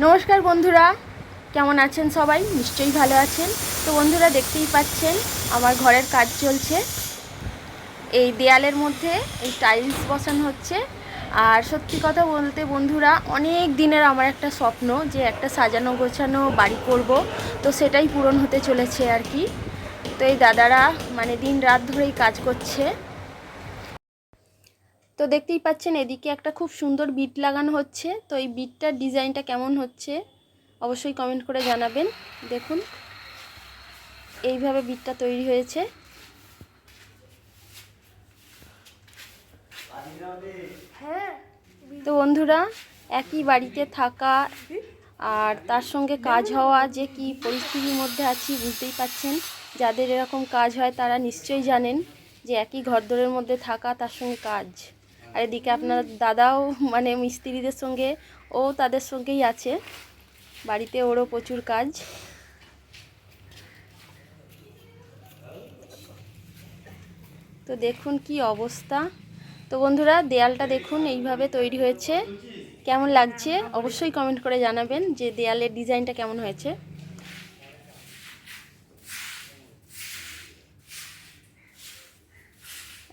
নমস্কার বন্ধুরা, কেমন আছেন সবাই? নিশ্চয়ই ভালো আছেন। তো বন্ধুরা, দেখতেই পাচ্ছেন, আমার ঘরের কাজ চলছে। এই দেয়ালের মধ্যে এই টাইলস বসানো হচ্ছে। আর সত্যি কথা বলতে বন্ধুরা, অনেক দিনের আমার একটা স্বপ্ন যে একটা সাজানো গোছানো বাড়ি করব। তো সেটাই পূরণ হতে চলেছে আর কি। তো এই দাদারা মানে দিন রাত ধরেই কাজ করছে। তো দেখতেই পাচ্ছেন এদিকে একটা খুব সুন্দর বিট লাগানো হচ্ছে। তো এই বিটটার ডিজাইনটা কেমন হচ্ছে অবশ্যই কমেন্ট করে জানাবেন। দেখুন, এইভাবে বিটটা তৈরি হয়েছে। তো বন্ধুরা, একই বাড়িতে থাকা আর তার সঙ্গে কাজ হওয়া, যে কি পরিস্থিতির মধ্যে আছি বুঝতেই পাচ্ছেন। যাদের এরকম কাজ হয় তারা নিশ্চয়ই জানেন যে একই ঘরদোরের মধ্যে থাকা তার সঙ্গে কাজ। আর এদিকে আপনার দাদাও মানে মিস্ত্রিদের সঙ্গে, ও তাদের সঙ্গেই আছে। বাড়িতে ওরও প্রচুর কাজ। তো দেখুন কি অবস্থা। তো বন্ধুরা, দেয়ালটা দেখুন, এইভাবে তৈরি হয়েছে। কেমন লাগছে? অবশ্যই কমেন্ট করে জানাবেন যে দেয়ালের ডিজাইনটা কেমন হয়েছে।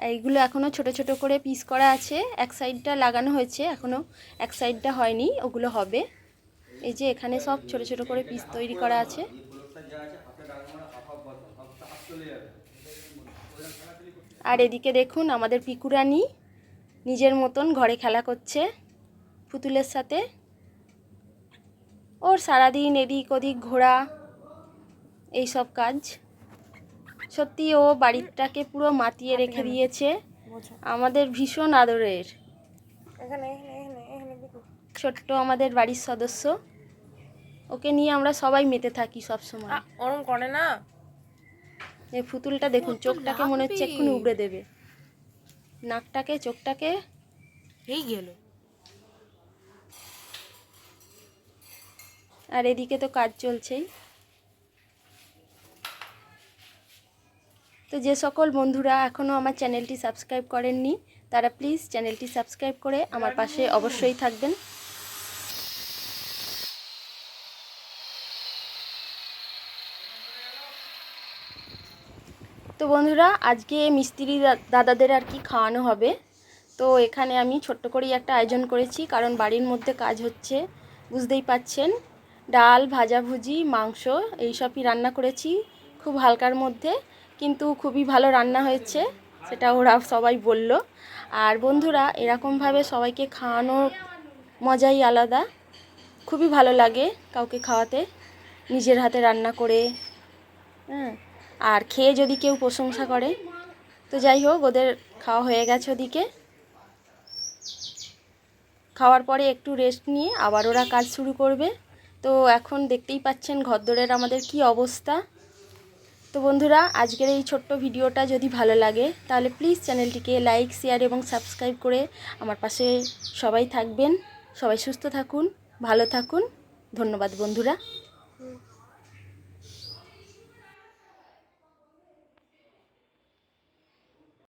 এইগুলো এখনও ছোট ছোট করে পিস করা আছে। এক সাইডটা লাগানো হয়েছে এখনও এক সাইডটা হয়নি, ওগুলো হবে। এই যে এখানে সব ছোট ছোট করে পিস তৈরি করা আছে। আর এদিকে দেখুন, আমাদের পিকুরানি নিজের মতন ঘরে খেলা করছে পুতুলের সাথে। ওর সারাদিন এদিক ওদিক ঘোরা, এইসব কাজ। সত্যি ও বাড়িটাকে পুরো মাতিয়ে রেখে দিয়েছে। আমাদের ভীষণ আদরের। ছোট্ট আমাদের বাড়ির সদস্য। ওকে নিয়ে আমরা সবাই মেতে থাকি সবসময়। ওরম করে না? এই পুতুলটা দেখুন চোখটাকে মনে হচ্ছে এক্ষুনি উবড়ে দেবে। নাকটাকে চোখটাকে। এই গেল। আর এদিকে তো কাজ চলছেই। তো যে সকল বন্ধুরা এখনও আমার চ্যানেলটি সাবস্ক্রাইব করেননি, তারা প্লিজ চ্যানেলটি সাবস্ক্রাইব করে আমার পাশে অবশ্যই থাকবেন। তো বন্ধুরা, আজকে মিস্ত্রি দাদাদের আর কি খাওয়ানো হবে। তো এখানে আমি ছোট্ট করেই একটা আয়োজন করেছি, কারণ বাড়ির মধ্যে কাজ হচ্ছে, বুঝতেই পাচ্ছেন। ডাল ভাজাভুজি মাংস এইসবই রান্না করেছি খুব হালকার মধ্যে। কিন্তু খুবই ভালো রান্না হয়েছে, সেটা ওরা সবাই বলল। আর বন্ধুরা, এরকমভাবে সবাইকে খাওয়ানোর মজাই আলাদা। খুবই ভালো লাগে কাউকে খাওয়াতে, নিজের হাতে রান্না করে। হ্যাঁ আর খেয়ে যদি কেউ প্রশংসা করে, তো যাই হোক, ওদের খাওয়া হয়ে গেছে ওদিকে। খাওয়ার পরে একটু রেস্ট নিয়ে আবার ওরা কাজ শুরু করবে। তো এখন দেখতেই পাচ্ছেন ঘরদোরের আমাদের কি অবস্থা। তো বন্ধুরা, আজকের এই ছোট্ট ভিডিওটা যদি ভালো লাগে, তাহলে প্লিজ চ্যানেলটিকে লাইক শেয়ার এবং সাবস্ক্রাইব করে আমার পাশে সবাই থাকবেন। সবাই সুস্থ থাকুন, ভালো থাকুন। ধন্যবাদ বন্ধুরা।